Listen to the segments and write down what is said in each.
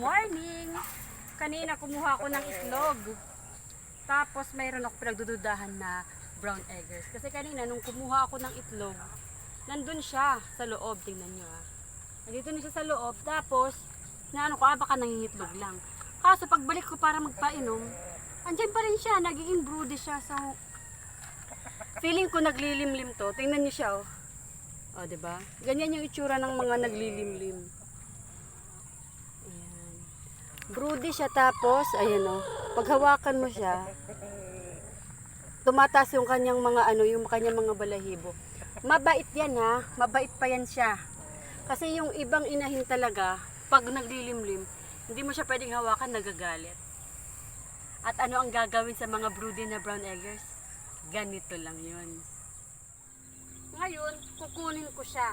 morning! Kanina kumuha ako ng itlog. Tapos mayroon ako pinagdududahan na brown eggers. Kasi kanina nung kumuha ako ng itlog, nandun siya sa loob. Tingnan nyo ah. Nandito na siya sa loob. Tapos, na ano ko, ah, baka nangingitlog lang. Kaso pagbalik ko para magpainom, andyan pa rin siya. Nagiging broody siya. So, feeling ko naglilimlim to. Tingnan niyo siya oh. O, di ba? Ganyan yung itsura ng mga naglilimlim. Broody siya tapos, ayan o. Pag hawakan mo siya, tumataas yung kanyang mga ano, yung kanyang mga balahibo. Mabait yan ha. Mabait pa yan siya. Kasi yung ibang inahin talaga, pag naglilimlim, hindi mo siya pwedeng hawakan, nagagalit. At ano ang gagawin sa mga broody na brown eggers? Ganito lang yun. Ngayon, kukunin ko siya.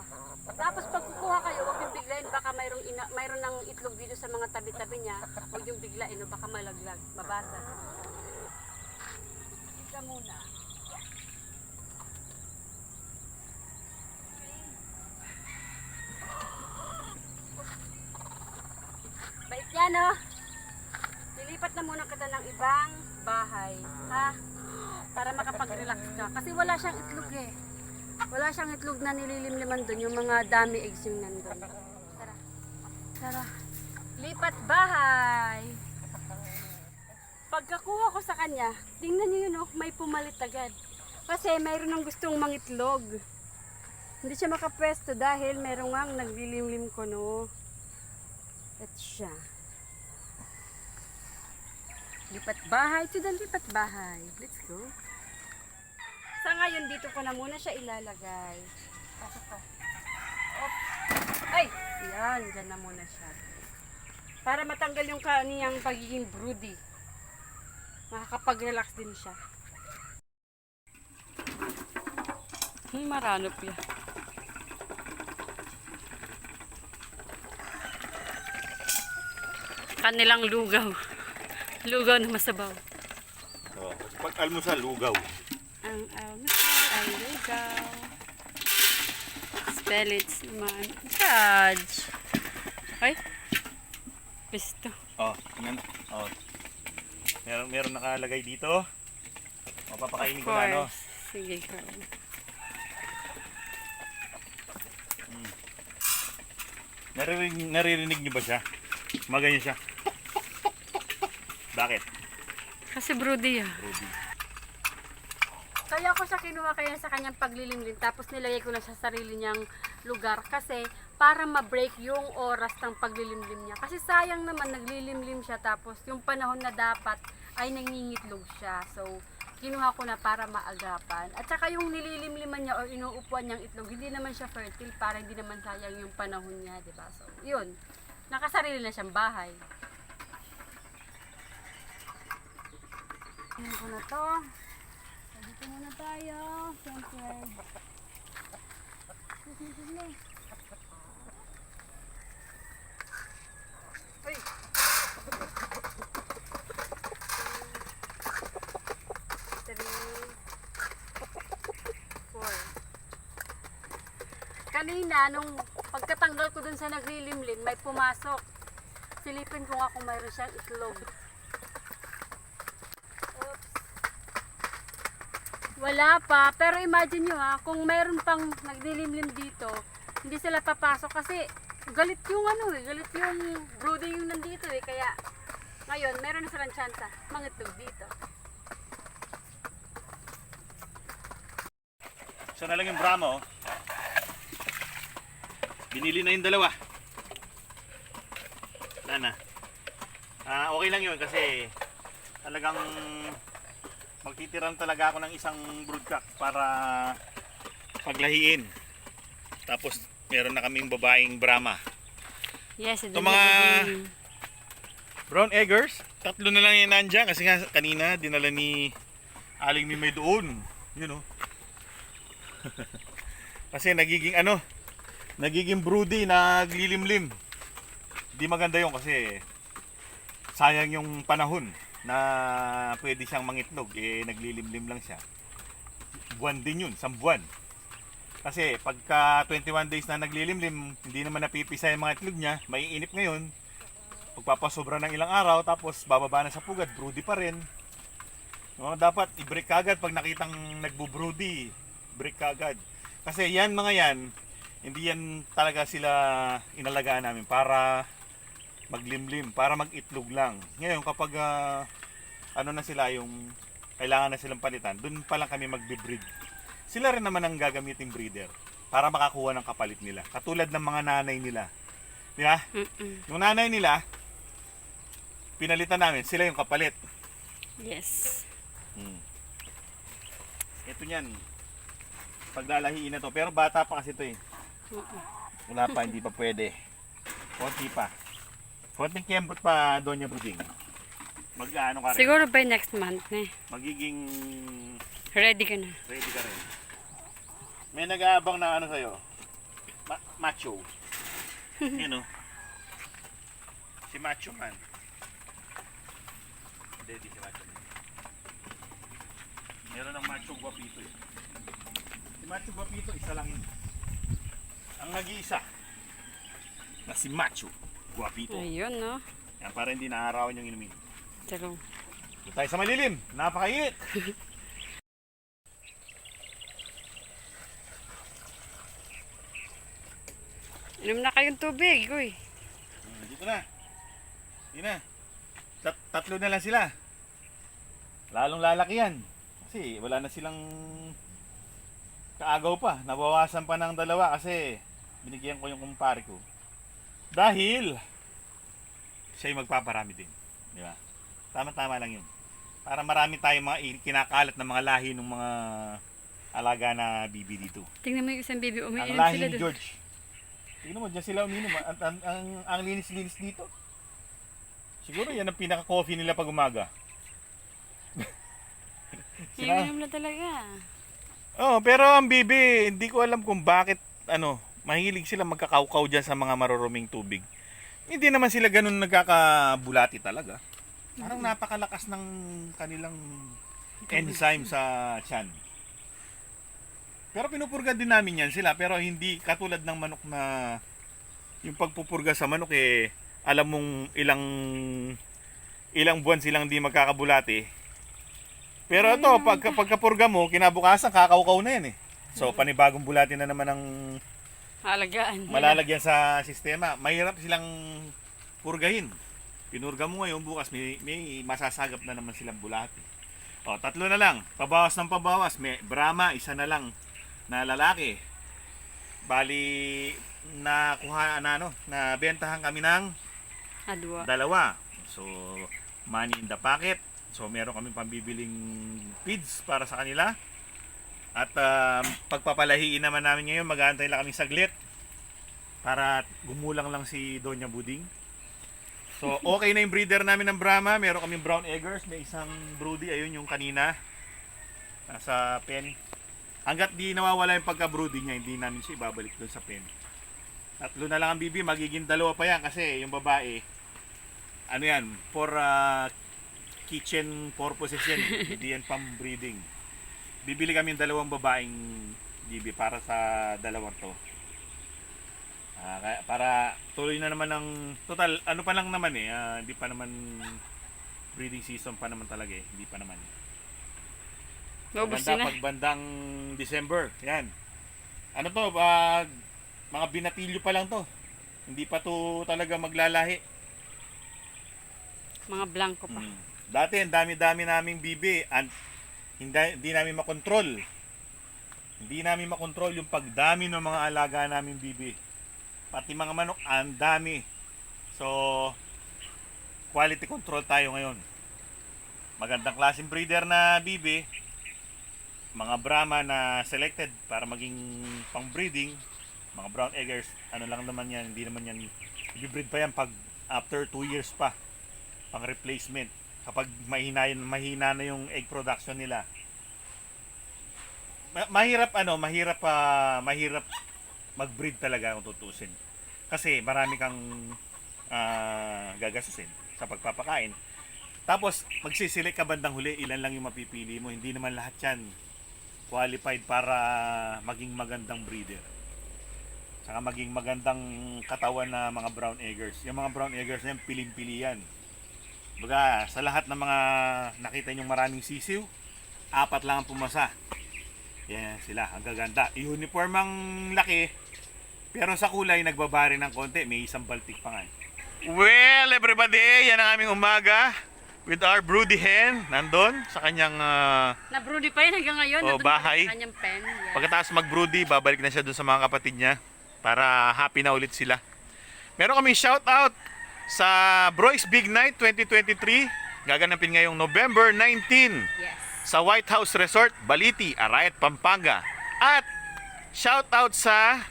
Tapos pag kukuha kayo, huwag yung biglain. Baka mayroong, ina, mayroon ng itlog dito sa mga tabi-tabi niya. Huwag yung biglain, o baka malaglag, mabasa. Isa muna. Bait yan, oh. Lilipat na muna kita ng ibang bahay, ha? Para makapag-relax ka. Kasi wala siyang itlog eh. Wala siyang itlog na nililimliman doon, yung mga dami eggs yung nandun. Tara. Tara. Lipat bahay. Pagkakuha ko sa kanya, tingnan niyo yun oh, may pumalit agad. Kasi mayroon ng gustong mangitlog. Hindi siya makapwesto dahil mayroong nga naglilimlim ko no. At siya. Lipat bahay to the lipat bahay. Let's go. Sa ngayon, dito ko na muna siya ilalagay. Pasok ka. Oops. Ay! Yan, dyan na muna siya. Para matanggal yung kaniyang pagiging broody. Makakapag-relax din siya. Hmm, maranop yan. Kanilang lugaw. Lugaw na masabaw. Oh, pag almusal, lugaw. Ang almusal ay lugaw. Spell it naman. Judge. Ay. Pisto. Oh, yan. Oh. Meron, meron nakalagay dito. Mapapakainin ko na, no? Sige, Carl. Naririnig, naririnig niyo ba siya? Maganyan siya. Bakit? Kasi broody ah. Ruby. Kaya ko siya kinuha kaya sa kanyang paglilimlim tapos nilagay ko na sa sarili niyang lugar kasi para ma-break yung oras ng paglilimlim niya. Kasi sayang naman naglilimlim siya tapos yung panahon na dapat ay nangingitlog siya. So, kinuha ko na para maagapan. At saka yung nililimliman niya o inuupuan niyang itlog, hindi naman siya fertile para hindi naman sayang yung panahon niya, di ba? So, yun. Nakasarili na siyang bahay. Tingnan ko na to. Dito muna tayo. Siyempre. Uy! Three. Four. Kanina, nung pagkatanggal ko dun sa naglilimlim, may pumasok. Silipin ko nga kung mayroon siyang itlog. Wala pa. Pero imagine nyo ha, kung mayroon pang naglilimlim dito, hindi sila papasok kasi galit yung ano eh, galit yung brooding yung nandito eh. Kaya ngayon, meron na silang tsansa mangitlog dito. Isa na lang yung Brahma. Binili na yung dalawa. Wala na. Ah, okay lang yun kasi talagang magtitiran talaga ako ng isang broodcock para paglahiin. Tapos meron na kaming babaeng Brahma. Yes, Ito mga- Brown eggers, tatlo na lang yan nandiyan kasi nga kanina dinala ni Aling Mimay doon. Yun oh. kasi nagiging ano, nagiging broody, naglilimlim. Di maganda yon kasi sayang yung panahon na pwede siyang mangitlog. Eh, naglilimlim lang siya. Buwan din yun, isang buwan. Kasi pagka 21 days na naglilimlim, hindi naman napipisa yung mga itlog niya, maiinip ngayon, pagpapasobra ng ilang araw, tapos bababa na sa pugad, broody pa rin. No, dapat i-break kagad pag nakitang nagbo-broody, break kagad. Kasi yan mga yan, hindi yan talaga sila inalagaan namin para maglimlim, para mag-itlog lang. Ngayon kapag ah, ano na sila yung kailangan na silang palitan, dun pa lang kami magbe-breed. Sila rin naman ang gagamitin breeder para makakuha ng kapalit nila. Katulad ng mga nanay nila. Di ba? Mm-mm. Yung nanay nila, pinalitan namin, sila yung kapalit. Yes. Hmm. Ito niyan. Paglalahiin na to. Pero bata pa kasi to eh. Wala pa, hindi pa pwede. Konti pa. Konting kembot pa, Doña Bruding. Mag ano ka rin. Siguro by next month na eh. Magiging Ready ka na. ready ka rin. May nag-aabang na ano sa'yo. Ma- macho. Yan o. Si Macho Man. Hindi, di si Macho Man. Meron ng Macho Guapito eh. Si Macho Guapito, isa lang yun. Ang nag-iisa na si Macho Guapito. Ayun, no? Yan, para hindi naarawan yung inumin. True. Doon tayo sa malilim. Napakainit. Inom na kayong tubig, uy. Hmm, Dito na. Dito na. Tat- tatlo na lang sila. Lalong lalaki yan. Kasi wala na silang kaagaw pa. Nabawasan pa ng dalawa kasi binigyan ko yung kumpare ko. Dahil siya yung magpaparami din. Di ba? Tama-tama lang yun. Para marami tayong mga kinakalat na mga lahi ng mga alaga na bibi dito. Tingnan mo yung isang baby, Ang umiinom lahi sila ni doon. George. Tingnan mo, dyan sila uminom. Ang, ang, ang, ang linis-linis dito. Siguro yan ang pinaka-coffee nila pag umaga. Sila- Inom na talaga. Oh, pero ang bibi, hindi ko alam kung bakit, ano, mahilig sila magkakaukaw dyan sa mga maruruming tubig. Hindi naman sila ganun nagkakabulati talaga. Parang napakalakas ng kanilang enzyme sa tiyan. Pero pinupurga din namin yan sila, pero hindi katulad ng manok na yung pagpupurga sa manok eh, alam mong ilang ilang buwan silang di magkakabulati. Pero ito, pagka, pagkapurga mo, kinabukasan, kakaukaw na yan eh. So, panibagong bulati na naman ang Alagaan. malalagyan sa sistema. Mahirap silang purgahin. Pinurga mo ngayon, bukas may, may masasagap na naman silang bulati. O, tatlo na lang. Pabawas ng pabawas. May Brahma, isa na lang na lalaki. Bali, nakuha na ano, na bentahan kami ng Adwa. dalawa. So, money in the pocket. So, meron kami pambibiling feeds para sa kanila. At um, pagpapalahiin naman namin ngayon, mag-aantay lang kami saglit para gumulang lang si Doña Buding. So, okay na yung breeder namin ng Brahma. Meron kaming brown eggers. May isang broody. Ayun yung kanina. Nasa pen. Hanggat di nawawala yung pagka-broody niya, hindi namin siya ibabalik doon sa pen. Tatlo na lang ang bibi. Magiging dalawa pa yan kasi yung babae, ano yan, for uh, kitchen purposes yan. hindi yan pang breeding. Bibili kami ng dalawang babaeng bibi para sa dalawang to. Ah, kaya para tuloy na naman ng total ano pa lang naman eh ah, hindi pa naman breeding season pa naman talaga eh hindi pa naman Naubos Maganda na. pag bandang December yan ano to pag mga binatilyo pa lang to hindi pa to talaga maglalahi Mga blanco pa. Mm. Dati ang dami-dami naming bibi and hindi, hindi namin makontrol. Hindi namin makontrol yung pagdami ng mga alaga naming bibi. Pati mga manok, ang dami. So, quality control tayo ngayon. Magandang klaseng breeder na bibi. Mga Brahma na selected para maging pang breeding. Mga brown eggers, ano lang naman yan, hindi naman yan, i-breed pa yan pag after 2 years pa pang replacement kapag mahina mahina na yung egg production nila. Ma- mahirap ano, mahirap pa mahirap mag-breed talaga kung tutusin. Kasi marami kang ah, gagastusin sa pagpapakain. Tapos magsisilik ka bandang huli, ilan lang yung mapipili mo. Hindi naman lahat 'yan qualified para maging magandang breeder. Saka maging magandang katawan na mga brown eggers. Yung mga brown eggers na yan, piling-pili yan. Baga, sa lahat ng mga nakita nyong maraming sisiw, apat lang ang pumasa. Yan sila, ang gaganda. Uniform ang laki, pero sa kulay nagbabari ng konti, may isang baltik pa nga. eh. Well, everybody, yan ang aming umaga with our broody hen. Nandun sa kanyang ah, Na-broody pa yun hanggang ngayon. Oh, bahay. sa kanyang pen. Yes. Pagkatapos mag-broody, babalik na siya dun sa mga kapatid niya para happy na ulit sila. Meron kaming shout out sa Broy's Big Night 2023. Gaganapin ngayong November 19 Yes. sa White House Resort, Baliti, Arayat, Pampanga. At shout out sa,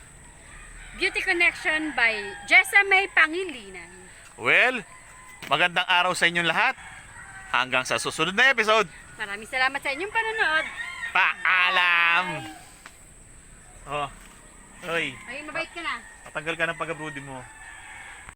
Beauty Connection by Jessa May Pangilinan. well, magandang araw sa inyong lahat. Hanggang sa susunod na episode. Maraming salamat sa inyong panonood. Paalam! Oh. Oy, Ayun, mabait ka na. patanggal ka ng pag-broody mo.